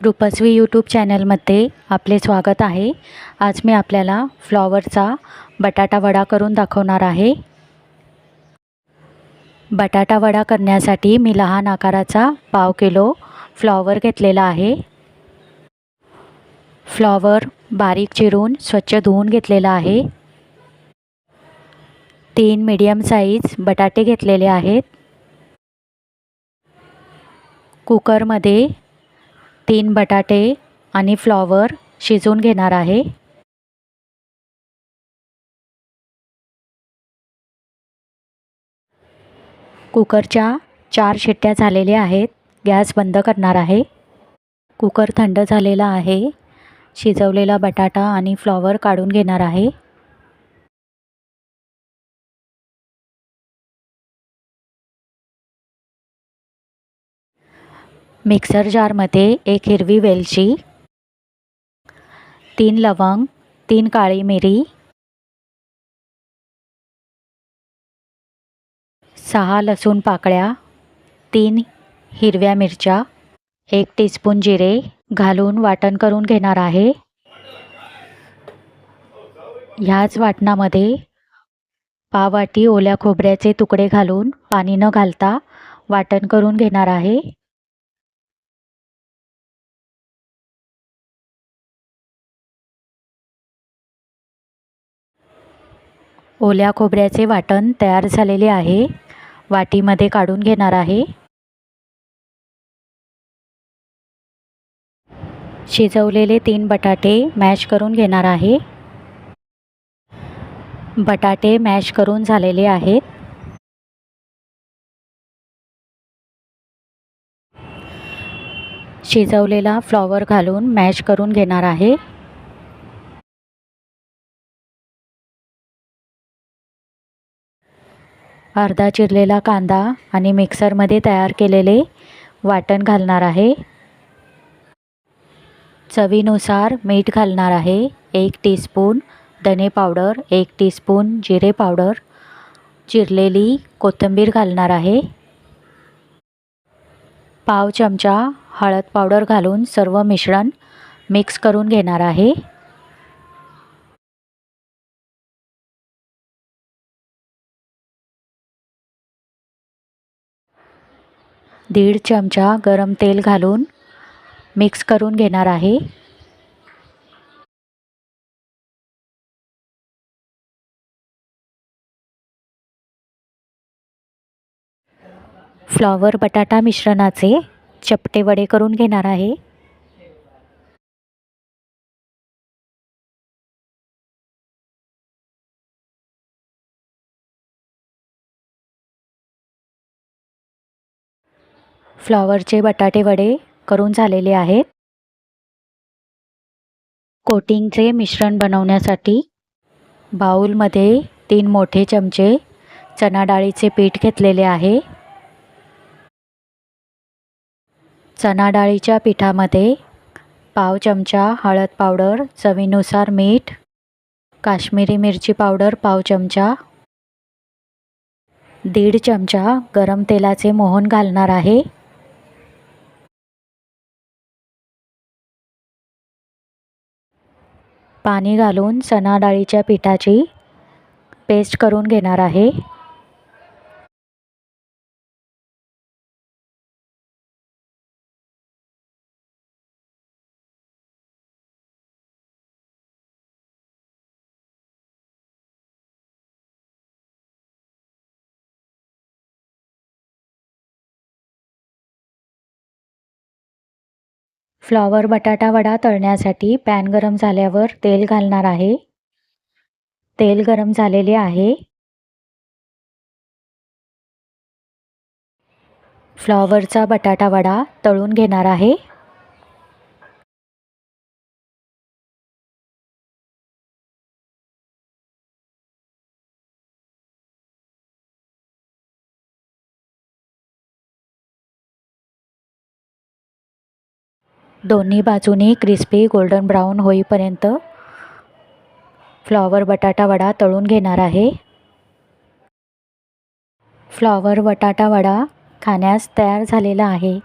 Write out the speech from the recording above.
रुपस्वी YouTube चॅनलमध्ये आपले स्वागत आहे. आज मी आपल्याला फ्लॉवरचा बटाटा वडा करून दाखवणार आहे. बटाटा वडा करण्यासाठी मी लहान आकाराचा पाव किलो फ्लॉवर घेतलेला आहे. फ्लॉवर बारीक चिरून स्वच्छ धुवून घेतलेला आहे. तीन मीडियम साईज बटाटे घेतलेले आहेत. कुकरमध्ये तीन बटाटे आणि फ्लॉवर शिजवून घेणार आहे. कुकरच्या चार शिट्ट्या झालेल्या आहेत. गॅस बंद करणार आहे. कुकर थंड झालेला आहे. शिजवलेला बटाटा आणि फ्लॉवर काढून घेणार आहे. मिक्सर जारमध्ये एक हिरवी वेलची तीन लवंग तीन काळी मिरी सहा लसूण पाकळ्या तीन हिरव्या मिरच्या एक टीस्पून जिरे घालून वाटण करून घेणार आहे. ह्याच वाटणामध्ये पाववाटी ओल्या खोबऱ्याचे तुकडे घालून पाणी न घालता वाटण करून घेणार आहे. ओल्या खोबऱ्याचे वाटण तयार झालेले आहे. वाटीमध्ये काढून घेणार आहे. शिजवलेले तीन बटाटे मॅश करून घेणार आहे. बटाटे मॅश करून झालेले आहेत. शिजवलेला फ्लॉवर घालून मॅश करून घेणार आहे. अर्धा चिरलेला कांदा आणि मिक्सरमध्ये तयार केलेले वाटण घालणार आहे. चवीनुसार मीठ घालणार आहे. एक टीस्पून धने पावडर एक टीस्पून जिरे पावडर चिरलेली कोथिंबीर घालणार आहे. पाव चमचा हळद पावडर घालून सर्व मिश्रण मिक्स करून घेणार आहे. दीड चमचा गरम तेल घालून मिक्स करून घेणार आहे. फ्लॉवर बटाटा मिश्रणाचे चपटे वडे करून घेणार आहे. फ्लॉवरचे बटाटे वडे करून झालेले आहेत. कोटिंगचे मिश्रण बनवण्यासाठी बाऊलमध्ये तीन मोठे चमचे चणा डाळीचे पीठ घेतलेले आहे. चणा डाळीच्या पिठामध्ये पाव चमचा हळद पावडर चवीनुसार मीठ काश्मीरी मिरची पावडर पाव चमचा दीड चमचा गरम तेलाचे मोहन घालणार आहे. पाणी घालून चणाडाळीच्या पिठाची पेस्ट करून घेणार आहे. फ्लॉवर बटाटा वडा तळण्यासाठी पॅन गरम झाल्यावर तेल घालणार आहे. तेल गरम झालेले आहे. फ्लॉवरचा बटाटा वडा तळून घेणार आहे. दोन्ही बाजूनी क्रिस्पी गोल्डन ब्राऊन होईपर्यंत फ्लॉवर बटाटा वडा तळून घेणार आहे. फ्लॉवर बटाटा वडा खाण्यास तयार झालेला आहे.